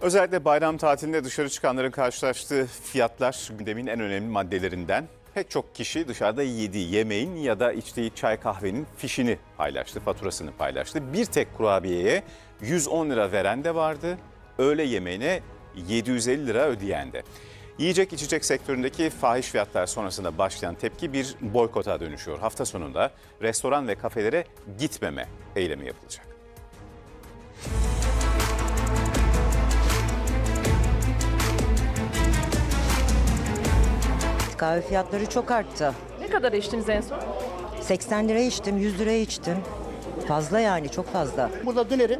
Özellikle bayram tatilinde dışarı çıkanların karşılaştığı fiyatlar gündemin en önemli maddelerinden. Pek çok kişi dışarıda yediği yemeğin ya da içtiği çay kahvenin fişini paylaştı, faturasını paylaştı. Bir tek kurabiyeye 110 lira veren de vardı, öğle yemeğine 750 lira ödeyen de. Yiyecek içecek sektöründeki fahiş fiyatlar sonrasında başlayan tepki bir boykota dönüşüyor. Hafta sonunda restoran ve kafelere gitmeme eylemi yapılacak. Kahve fiyatları çok arttı. Ne kadar içtiniz en son? 80 liraya içtim, 100 liraya içtim. Fazla yani çok fazla. Burada döneri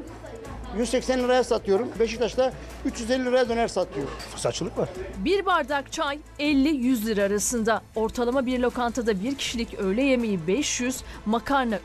180 liraya satıyorum. Beşiktaş'ta 350 liraya döner satıyor. Fırsatçılık var. Bir bardak çay 50-100 lira arasında. Ortalama bir lokantada bir kişilik öğle yemeği 500, makarna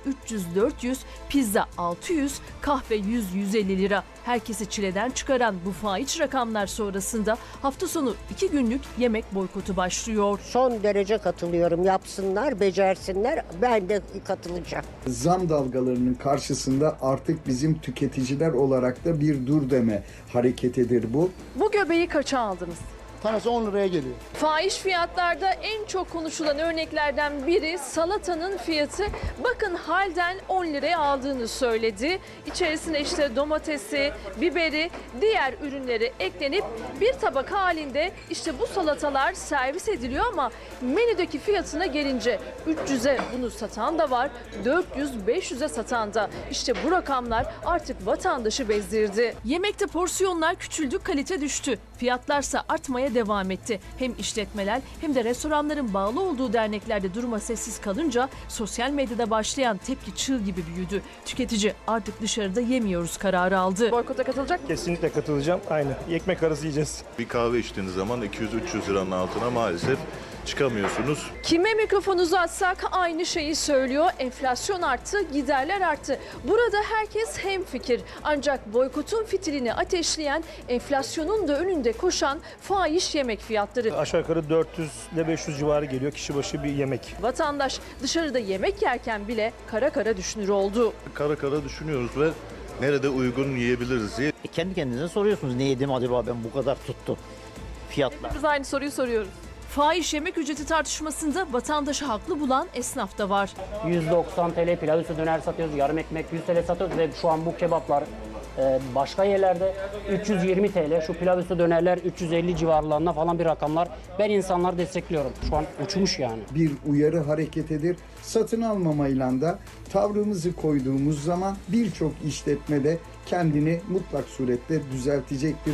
300-400, pizza 600, kahve 100-150 lira. Herkesi çileden çıkaran bu fahiş rakamlar sonrasında hafta sonu 2 günlük yemek boykotu başlıyor. Son derece katılıyorum. Yapsınlar, becersinler. Ben de katılacağım. Zam dalgalarının karşısında artık bizim tüketiciler olarak da bir dur deme hareketidir bu. Bu göbeği kaça aldınız? Tanesi 10 liraya geliyor. Fahiş fiyatlarda en çok konuşulan örneklerden biri salatanın fiyatı. Bakın halden 10 liraya aldığını söyledi. İçerisine işte domatesi, biberi, diğer ürünleri eklenip bir tabak halinde işte bu salatalar servis ediliyor ama menüdeki fiyatına gelince 300'e bunu satan da var, 400-500'e satan da. İşte bu rakamlar artık vatandaşı bezdirdi. Yemekte porsiyonlar küçüldü, kalite düştü. Fiyatlarsa artmaya devam etti. Hem işletmeler hem de restoranların bağlı olduğu derneklerde duruma sessiz kalınca sosyal medyada başlayan tepki çığ gibi büyüdü. Tüketici artık dışarıda yemiyoruz kararı aldı. Boykota katılacak mı? Kesinlikle katılacağım. Aynı. Ekmek arası yiyeceğiz. Bir kahve içtiğiniz zaman 200-300 liranın altına maalesef çıkamıyorsunuz. Kime mikrofon uzatsak aynı şeyi söylüyor. Enflasyon arttı, giderler arttı. Burada herkes hemfikir. Ancak boykotun fitilini ateşleyen, enflasyonun da önünde koşan fahiş yemek fiyatları. Aşağı yukarı 400 ile 500 civarı geliyor kişi başı bir yemek. Vatandaş dışarıda yemek yerken bile kara kara düşünür oldu. Kara kara düşünüyoruz ve nerede uygun yiyebiliriz diye. E, kendi kendinize soruyorsunuz ne yedim acaba ben bu kadar tuttu fiyatlar. Biz aynı soruyu soruyoruz. Fahiş yemek ücreti tartışmasında vatandaşı haklı bulan esnaf da var. 190 TL pilav üstü döner satıyoruz, yarım ekmek 100 TL satıyoruz ve şu an bu kebaplar e, başka yerlerde 320 TL, şu pilav üstü dönerler 350 civarlarında falan bir rakamlar. Ben insanları destekliyorum. Şu an uçmuş yani. Bir uyarı hareketidir. Satın almamayla da tavrımızı koyduğumuz zaman birçok işletme de kendini mutlak surette düzeltecektir.